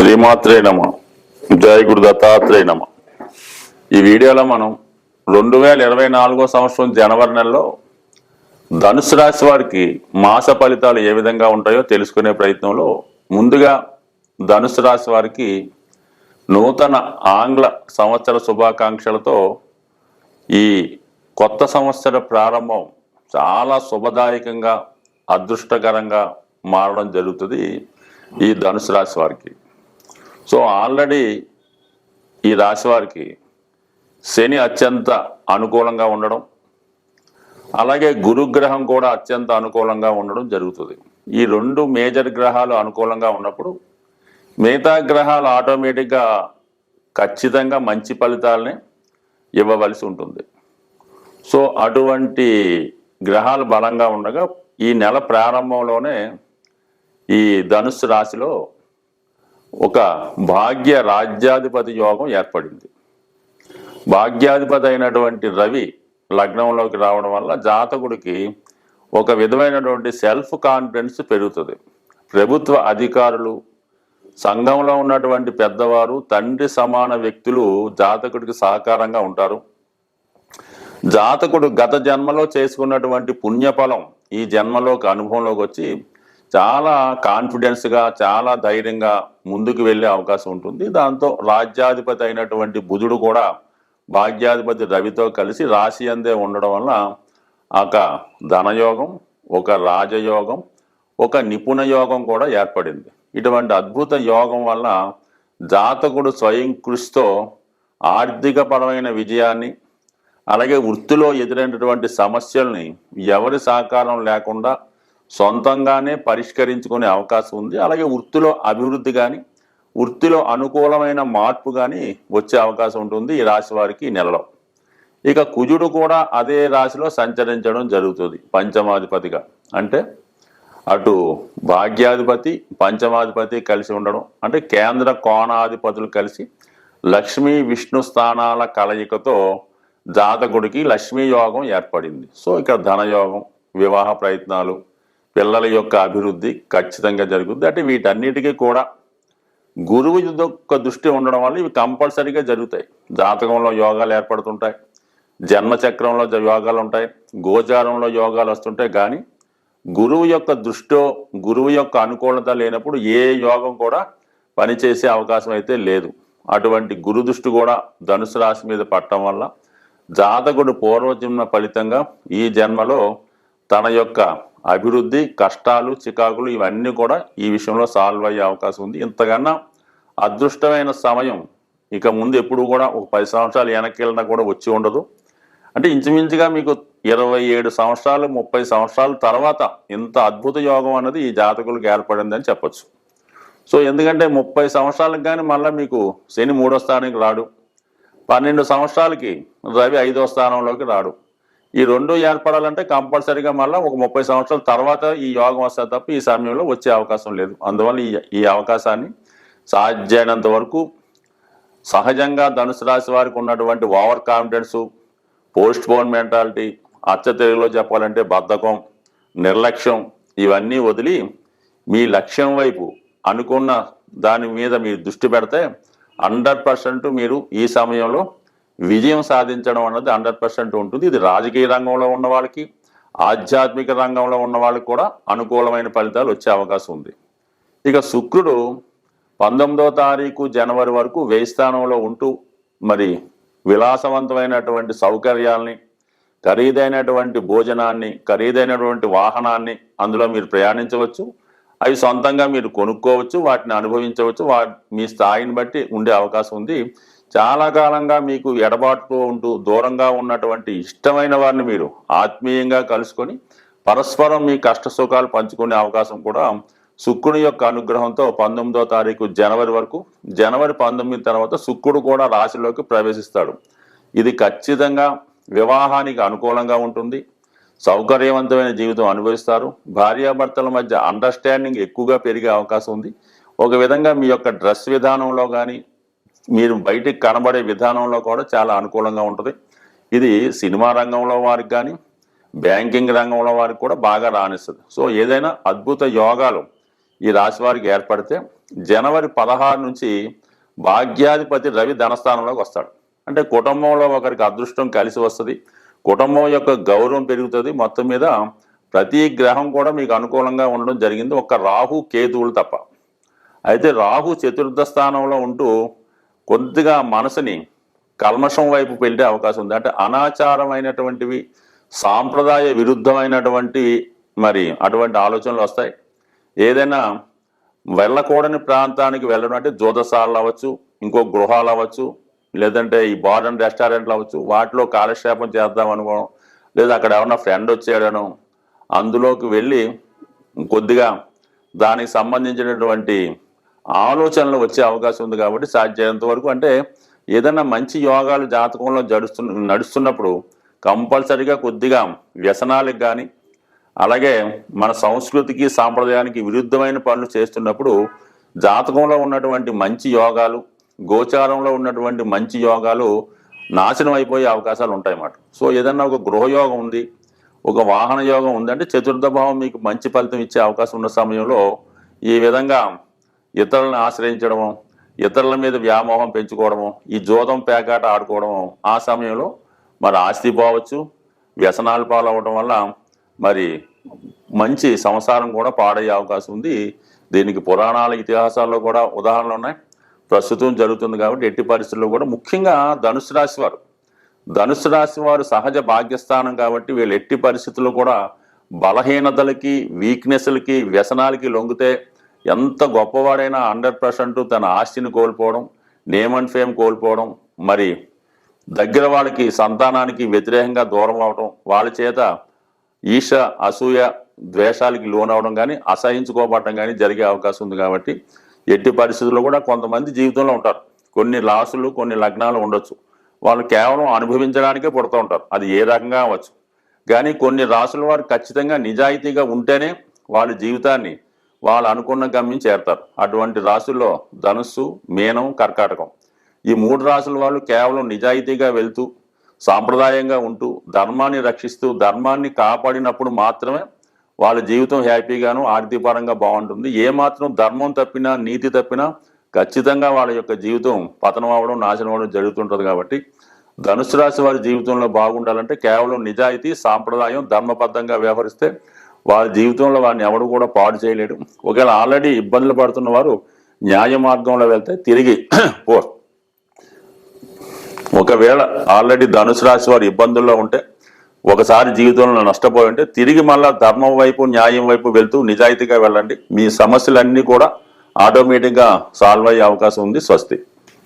శ్రీమాత్రే నమ. జయ గురు దత్తాత్రేయ నమ. ఈ వీడియోలో మనం రెండు వేల ఇరవై నాలుగో సంవత్సరం జనవరి నెలలో ధనుసు రాశి వారికి మాస ఫలితాలు ఏ విధంగా ఉంటాయో తెలుసుకునే ప్రయత్నంలో ముందుగా ధనుసు రాశి వారికి నూతన ఆంగ్ల సంవత్సర శుభాకాంక్షలతో ఈ కొత్త సంవత్సర ప్రారంభం చాలా శుభదాయకంగా అదృష్టకరంగా మారడం జరుగుతుంది ఈ ధనుసు రాశి వారికి. సో ఆల్రెడీ ఈ రాశి వారికి శని అత్యంత అనుకూలంగా ఉండడం అలాగే గురుగ్రహం కూడా అత్యంత అనుకూలంగా ఉండడం జరుగుతుంది. ఈ రెండు మేజర్ గ్రహాలు అనుకూలంగా ఉన్నప్పుడు మిగతా గ్రహాలు ఆటోమేటిక్గా ఖచ్చితంగా మంచి ఫలితాలని ఇవ్వవలసి ఉంటుంది. సో అటువంటి గ్రహాలు బలంగా ఉండగా ఈ నెల ప్రారంభంలోనే ఈ ధనుస్సు రాశిలో ఒక భాగ్య రాజ్యాధిపతి యోగం ఏర్పడింది. భాగ్యాధిపతి అయినటువంటి రవి లగ్నంలోకి రావడం వల్ల జాతకుడికి ఒక విధమైనటువంటి సెల్ఫ్ కాన్ఫిడెన్స్ పెరుగుతుంది. ప్రభుత్వ అధికారులు సంఘంలో ఉన్నటువంటి పెద్దవారు తండ్రి సమాన వ్యక్తులు జాతకుడికి సహకారంగా ఉంటారు. జాతకుడు గత జన్మలో చేసుకున్నటువంటి పుణ్యఫలం ఈ జన్మలోకి అనుభవంలోకి వచ్చి చాలా కాన్ఫిడెన్స్గా చాలా ధైర్యంగా ముందుకు వెళ్ళే అవకాశం ఉంటుంది. దాంతో రాజ్యాధిపతి అయినటువంటి బుధుడు కూడా భాగ్యాధిపతి రవితో కలిసి రాశి అందే ఉండడం వల్ల ఒక ధనయోగం ఒక రాజయోగం ఒక నిపుణ యోగం కూడా ఏర్పడింది. ఇటువంటి అద్భుత యోగం వల్ల జాతకుడు స్వయం కృషితో ఆర్థికపరమైన విజయాన్ని అలాగే వృత్తిలో ఎదురైనటువంటి సమస్యల్ని ఎవరి సహకారం లేకుండా సొంతంగానే పరిష్కరించుకునే అవకాశం ఉంది. అలాగే వృత్తిలో అభివృద్ధి కానీ వృత్తిలో అనుకూలమైన మార్పు కానీ వచ్చే అవకాశం ఉంటుంది ఈ రాశి వారికి నెలలో. ఇక కుజుడు కూడా అదే రాశిలో సంచరించడం జరుగుతుంది పంచమాధిపతిగా. అంటే అటు భాగ్యాధిపతి పంచమాధిపతి కలిసి ఉండడం అంటే కేంద్ర కోణాధిపతులు కలిసి లక్ష్మీ విష్ణు స్థానాల కలయికతో జాతకుడికి లక్ష్మీ యోగం ఏర్పడింది. సో ఇక్కడ ధనయోగం వివాహ ప్రయత్నాలు పిల్లల యొక్క అభివృద్ధి ఖచ్చితంగా జరుగుతుంది అంటే వీటన్నిటికీ కూడా గురువు యొక్క దృష్టి ఉండడం వల్ల ఇవి కంపల్సరీగా జరుగుతాయి. జాతకంలో యోగాలు ఏర్పడుతుంటాయి. జన్మచక్రంలో జ- యోగాలు ఉంటాయి. గోచారంలో యోగాలు వస్తుంటాయి. కానీ గురువు యొక్క దృష్టో గురువు యొక్క అనుకూలత లేనప్పుడు ఏ యోగం కూడా పనిచేసే అవకాశం అయితే లేదు. అటువంటి గురు దృష్టి కూడా ధనుసు రాశి మీద పట్టడం వల్ల జాతకుడు పూర్వజన్మ ఫలితంగా ఈ జన్మలో తన యొక్క అభివృద్ధి కష్టాలు చికాకులు ఇవన్నీ కూడా ఈ విషయంలో సాల్వ్ అయ్యే అవకాశం ఉంది. ఇంతకన్నా అదృష్టమైన సమయం ఇక ముందు ఎప్పుడు కూడా ఒక పది సంవత్సరాలు వెనక్కి వెళ్ళినా కూడా వచ్చి ఉండదు. అంటే ఇంచుమించుగా మీకు ఇరవై ఏడు సంవత్సరాలు ముప్పై సంవత్సరాల తర్వాత ఇంత అద్భుత యోగం అన్నది ఈ జాతకులకు ఏర్పడిందని చెప్పచ్చు. సో ఎందుకంటే ముప్పై సంవత్సరాలకు కానీ మళ్ళీ మీకు శని మూడో స్థానానికి రాడు. పన్నెండు సంవత్సరాలకి రవి ఐదో స్థానంలోకి రాడు. ఈ రెండు ఏర్పడాలంటే కంపల్సరీగా మళ్ళీ ఒక ముప్పై సంవత్సరాల తర్వాత ఈ యోగం వస్తే తప్ప ఈ సమయంలో వచ్చే అవకాశం లేదు. అందువల్ల ఈ ఈ అవకాశాన్ని సాధ్యమైనంత వరకు సహజంగా ధనుసు రాశి వారికి ఉన్నటువంటి over confidence postpone mentality అచ్చ తెలుగులో చెప్పాలంటే బద్ధకం నిర్లక్ష్యం ఇవన్నీ వదిలి మీ లక్ష్యం వైపు అనుకున్న దాని మీద మీరు దృష్టి పెడితే హండ్రెడ్ పర్సెంట్ మీరు ఈ సమయంలో విజయం సాధించడం అన్నది హండ్రెడ్ పర్సెంట్ ఉంటుంది. ఇది రాజకీయ రంగంలో ఉన్న వాళ్ళకి ఆధ్యాత్మిక రంగంలో ఉన్న వాళ్ళకి కూడా అనుకూలమైన ఫలితాలు వచ్చే అవకాశం ఉంది. ఇక శుక్రుడు పంతొమ్మిదో తారీఖు జనవరి వరకు వేయి స్థానంలో ఉంటూ మరి విలాసవంతమైనటువంటి సౌకర్యాల్ని ఖరీదైనటువంటి భోజనాన్ని ఖరీదైనటువంటి వాహనాన్ని అందులో మీరు ప్రయాణించవచ్చు. అవి సొంతంగా మీరు కొనుక్కోవచ్చు వాటిని అనుభవించవచ్చు వా మీ స్థాయిని బట్టి ఉండే అవకాశం ఉంది. చాలా కాలంగా మీకు ఎడబాటుతో ఉంటూ దూరంగా ఉన్నటువంటి ఇష్టమైన వారిని మీరు ఆత్మీయంగా కలుసుకొని పరస్పరం మీ కష్ట సుఖాలు పంచుకునే అవకాశం కూడా శుక్రుని యొక్క అనుగ్రహంతో పంతొమ్మిదో తారీఖు జనవరి వరకు జనవరి పంతొమ్మిది తర్వాత శుక్రుడు కూడా రాశిలోకి ప్రవేశిస్తాడు. ఇది ఖచ్చితంగా వివాహానికి అనుకూలంగా ఉంటుంది. సౌకర్యవంతమైన జీవితం అనుభవిస్తారు. భార్యాభర్తల మధ్య అండర్స్టాండింగ్ ఎక్కువగా పెరిగే అవకాశం ఉంది. ఒక విధంగా మీ యొక్క డ్రెస్ విధానంలో కానీ మీరు బయటికి కనబడే విధానంలో కూడా చాలా అనుకూలంగా ఉంటుంది. ఇది సినిమా రంగంలో వారికి కానీ బ్యాంకింగ్ రంగంలో వారికి కూడా బాగా రాణిస్తుంది. సో ఏదైనా అద్భుత యోగాలు ఈ రాశి వారికి ఏర్పడితే జనవరి పదహారు నుంచి భాగ్యాధిపతి రవి ధనస్థానంలోకి వస్తాడు. అంటే కుటుంబంలో ఒకరికి అదృష్టం కలిసి వస్తుంది. కుటుంబం యొక్క గౌరవం పెరుగుతుంది. మొత్తం మీద ప్రతి గ్రహం కూడా మీకు అనుకూలంగా ఉండడం జరిగింది. ఒక రాహు కేతువులు తప్ప. అయితే రాహు చతుర్థ స్థానంలో ఉంటూ కొద్దిగా మనసుని కల్మషం వైపు వెళ్ళే అవకాశం ఉంది. అంటే అనాచారమైనటువంటివి సాంప్రదాయ విరుద్ధమైనటువంటి మరి అటువంటి ఆలోచనలు వస్తాయి. ఏదైనా వెళ్ళకూడని ప్రాంతానికి వెళ్ళడం అంటే జోదసాలు అవ్వచ్చు ఇంకో గృహాలు అవ్వచ్చు లేదంటే ఈ బార్ అండ్ రెస్టారెంట్లు అవ్వచ్చు వాటిలో కాలక్షేపం చేద్దాం అనుకోవడం లేదా అక్కడ ఏమన్నా ఫ్రెండ్ వచ్చాడను అందులోకి వెళ్ళి కొద్దిగా దానికి సంబంధించినటువంటి ఆలోచనలు వచ్చే అవకాశం ఉంది కాబట్టి సాధ్యమైనంత వరకు అంటే ఏదైనా మంచి యోగాలు జాతకంలో జడుస్తు నడుస్తున్నప్పుడు కంపల్సరిగా కొద్దిగా వ్యసనాలకు కానీ అలాగే మన సంస్కృతికి సాంప్రదాయానికి విరుద్ధమైన పనులు చేస్తున్నప్పుడు జాతకంలో ఉన్నటువంటి మంచి యోగాలు గోచారంలో ఉన్నటువంటి మంచి యోగాలు నాశనం అయిపోయే అవకాశాలు ఉంటాయన్నమాట సో ఏదన్నా ఒక గృహయోగం ఉంది ఒక వాహన యోగం ఉందంటే చతుర్థ భావం మీకు మంచి ఫలితం ఇచ్చే అవకాశం ఉన్న సమయంలో ఈ విధంగా ఇతరులను ఆశ్రయించడము ఇతరుల మీద వ్యామోహం పెంచుకోవడము ఈ జోదం పేకాట ఆడుకోవడము ఆ సమయంలో మరి ఆస్తి పోవచ్చు వ్యసనాలు పాలవడం వల్ల మరి మంచి సంసారం కూడా పాడయ్యే అవకాశం ఉంది. దీనికి పురాణాల ఇతిహాసాల్లో కూడా ఉదాహరణలు ఉన్నాయి. ప్రస్తుతం జరుగుతుంది కాబట్టి ఎట్టి పరిస్థితుల్లో కూడా ముఖ్యంగా ధనుసు రాశి వారు. ధనుసు రాశి వారు సహజ భాగ్యస్థానం కాబట్టి వీళ్ళు ఎట్టి పరిస్థితుల్లో కూడా బలహీనతలకి వీక్నెస్లకి వ్యసనాలకి లొంగితే ఎంత గొప్పవాడైనా హండ్రెడ్ పర్సెంట్ తన ఆస్తిని కోల్పోవడం నేమ్ అండ్ ఫేమ్ కోల్పోవడం మరి దగ్గర వాళ్ళకి సంతానానికి వ్యతిరేకంగా దూరం అవడం వాళ్ళ చేత ఈష అసూయ ద్వేషాలకి లోనవడం కానీ అసహించుకోబడటం కానీ జరిగే అవకాశం ఉంది కాబట్టి ఎట్టి పరిస్థితుల్లో కూడా కొంతమంది జీవితంలో ఉంటారు. కొన్ని లాసులు కొన్ని లగ్నాలు ఉండొచ్చు. వాళ్ళు కేవలం అనుభవించడానికే పుడుతూ ఉంటారు. అది ఏ రకంగా అవ్వచ్చు. కానీ కొన్ని రాసుల వారు ఖచ్చితంగా నిజాయితీగా ఉంటేనే వాళ్ళ జీవితాన్ని వాళ్ళు అనుకున్న గమ్యం చేరతారు. అటువంటి రాశుల్లో ధనుస్సు మీనం కర్కాటకం. ఈ మూడు రాశుల వాళ్ళు కేవలం నిజాయితీగా వెళ్తూ సాంప్రదాయంగా ఉంటూ ధర్మాన్ని రక్షిస్తూ ధర్మాన్ని కాపాడినప్పుడు మాత్రమే వాళ్ళ జీవితం హ్యాపీగాను ఆర్థికపరంగా బాగుంటుంది. ఏ మాత్రం ధర్మం తప్పినా నీతి తప్పినా ఖచ్చితంగా వాళ్ళ యొక్క జీవితం పతనం అవ్వడం నాశనం అవ్వడం జరుగుతుంటుంది కాబట్టి ధనుసు రాశి వారి జీవితంలో బాగుండాలంటే కేవలం నిజాయితీ సాంప్రదాయం ధర్మబద్ధంగా వ్యవహరిస్తే వారి జీవితంలో వారిని ఎవడు కూడా పాడు చేయలేడు. ఒకవేళ ఆల్రెడీ ఇబ్బందులు పడుతున్న వారు న్యాయ మార్గంలో వెళ్తే తిరిగి పో. ఒకవేళ ఆల్రెడీ ధనుసు రాశి వారు ఇబ్బందుల్లో ఉంటే ఒకసారి జీవితంలో నష్టపోయి ఉంటే తిరిగి మళ్ళా ధర్మం వైపు న్యాయం వైపు వెళ్తూ నిజాయితీగా వెళ్ళండి. మీ సమస్యలన్నీ కూడా ఆటోమేటిక్గా సాల్వ్ అయ్యే అవకాశం ఉంది. స్వస్తి.